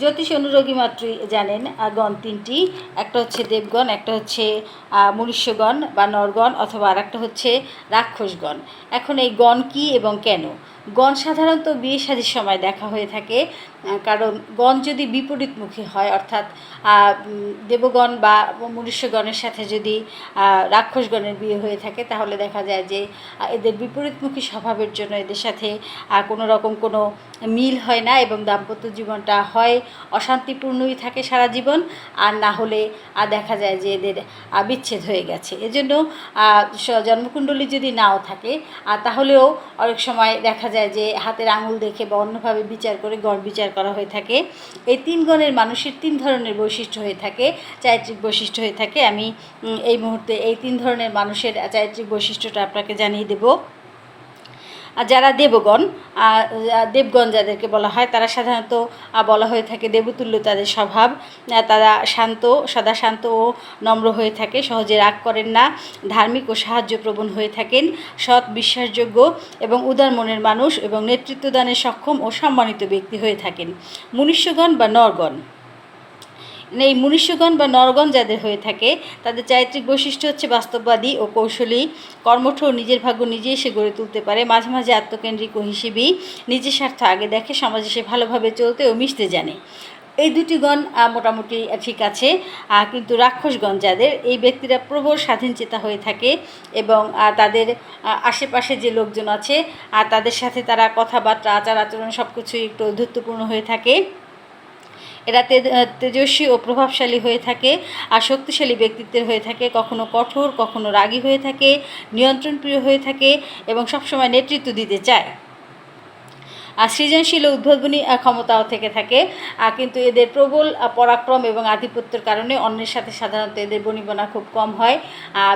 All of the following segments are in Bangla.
জ্যোতিষ অনুরোগী মাত্রই জানেন গণ তিনটি। একটা হচ্ছে দেবগণ, একটা হচ্ছে মনুষ্যগণ বা নরগণ অথবা আর একটা হচ্ছে রাক্ষসগণ। এখন এই গণ কি এবং কেন? গণ সাধারণত বিয়ে শাদীর সময় দেখা হয়ে থাকে কারণ গণ যদি বিপরীতমুখী হয়, অর্থাৎ দেবগণ বা মনুষ্যগণের সাথে যদি রাক্ষসগণের বিয়ে হয়ে থাকে, তাহলে দেখা যায় যে এদের বিপরীতমুখী স্বভাবের জন্য এদের সাথে কোনো রকম কোনো মিল হয় না এবং দাম্পত্য জীবনটা হয়, অশান্তিপূর্ণই থাকে সারা জীবন, আর না হলে দেখা যায় যে এদের বিচ্ছেদ হয়ে গেছে। এজন্য জন্মকুণ্ডলী যদি নাও থাকে তাহলেও অনেক সময় দেখা যায় যে হাতের আঙুল দেখে বা অন্যভাবে বিচার করে গড় বিচার করা হয়ে থাকে। এই তিন গণের মানুষের তিন ধরনের বৈশিষ্ট্য হয়ে থাকে, চারিত্রিক বৈশিষ্ট্য হয়ে থাকে। আমি এই মুহূর্তে এই তিন ধরনের মানুষের চারিত্রিক বৈশিষ্ট্যটা আপনাকে জানিয়ে দেবো। আর যারা দেবগণ দেবগণ যাদেরকে বলা হয়, তারা সাধারণত বলা হয়ে থাকে দেবতুল্য তাদের স্বভাব। তারা শান্ত, সদা শান্ত ও নম্র হয়ে থাকে, সহজে রাগ করেন না, ধার্মিক ও সাহায্যপ্রবণ হয়ে থাকেন, সৎ বিশ্বাসযোগ্য এবং উদার মনের মানুষ এবং নেতৃত্বদানে সক্ষম ও সম্মানিত ব্যক্তি হয়ে থাকেন। মনুষ্যগণ বা নরগণ। এই মনুষ্যগণ বা নরগণ যাদের হয়ে থাকে, তাদের চারিত্রিক বৈশিষ্ট্য হচ্ছে বাস্তববাদী ও কৌশলী। কর্মঠ নিজের ভাগ্য নিজে এসে গড়ে তুলতে পারে। মাঝে মাঝে আত্মকেন্দ্রিক ও হিসেবেই নিজের স্বার্থ আগে দেখে সমাজে সে ভালোভাবে চলতে ও মিশতে জানে। এই দুটি গণ মোটামুটি ঠিক আছে। কিন্তু রাক্ষসগণ যাদের, এই ব্যক্তিরা প্রবল স্বাধীন চেতা হয়ে থাকে এবং তাদের আশেপাশে যে লোকজন আছে আর তাদের সাথে তারা কথাবার্তা আচার আচরণ সব কিছুই একটু ঔদ্ধত্যপূর্ণ হয়ে থাকে। এরা তেজস্বী ও প্রভাবশালী হয়ে থাকে আর শক্তিশালী ব্যক্তিত্বের হয়ে থাকে, কখনো কঠোর, কখনো রাগী হয়ে থাকে, নিয়ন্ত্রণপ্রিয় হয়ে থাকে এবং সবসময় নেতৃত্ব দিতে চায়। আর সৃজনশীল উদ্ভাবনী ক্ষমতাও থেকে থাকে। কিন্তু এদের প্রবল পরাক্রম এবং আধিপত্যের কারণে অন্যের সাথে সাধারণত এদের বনিবনা খুব কম হয়।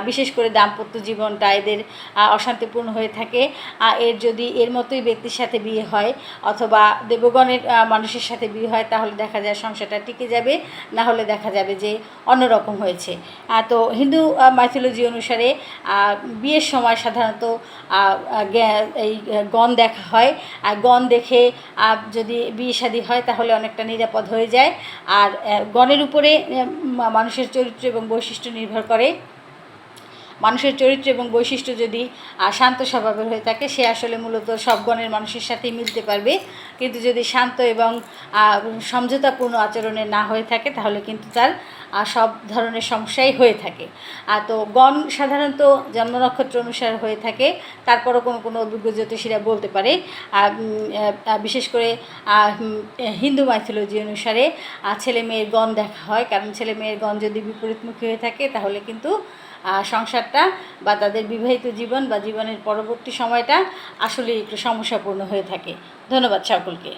বিশেষ করে দাম্পত্য জীবনটা এদের অশান্তিপূর্ণ হয়ে থাকে। এর যদি এর মতোই ব্যক্তির সাথে বিয়ে হয় অথবা দেবগণের মানুষের সাথে বিয়ে হয়, তাহলে দেখা যায় সংসারটা টিকে যাবে। না হলে দেখা যাবে যে অন্যরকম হয়েছে। তো হিন্দু মাইথোলজি অনুসারে বিয়ের সময় সাধারণত এই গণ দেখা হয়। আর গণ দেখে যদি বিয়ে শাদী হয় তাহলে অনেকটা নিরাপদ হয়ে যায়। আর গণের উপরে মানুষের চরিত্র এবং বৈশিষ্ট্য নির্ভর করে। মানুষের চরিত্র এবং বৈশিষ্ট্য যদি শান্ত স্বভাবের হয়ে থাকে, সে আসলে মূলত সব গণের মানুষের সাথেই মিলতে পারবে। কিন্তু যদি শান্ত এবং সমঝোতাপূর্ণ আচরণের না হয়ে থাকে, তাহলে কিন্তু তার সব ধরনের সমস্যাই হয়ে থাকে। আর তো গণ সাধারণত জন্ম নক্ষত্র অনুসারে হয়ে থাকে। তারপরও কোনো কোনো অভিজ্ঞ জ্যোতিষীরা বলতে পারে। বিশেষ করে হিন্দু মাইথোলজি অনুসারে ছেলে মেয়ের গণ দেখা হয়। কারণ ছেলে মেয়ের গণ যদি বিপরীতমুখী হয়ে থাকে, তাহলে কিন্তু সংসারটা বা তাদের বিবাহিত জীবন বা জীবনের পরবর্তী সময়টা আসলে একটু সমস্যাপূর্ণ হয়ে থাকে। ধন্যবাদ সকলকে।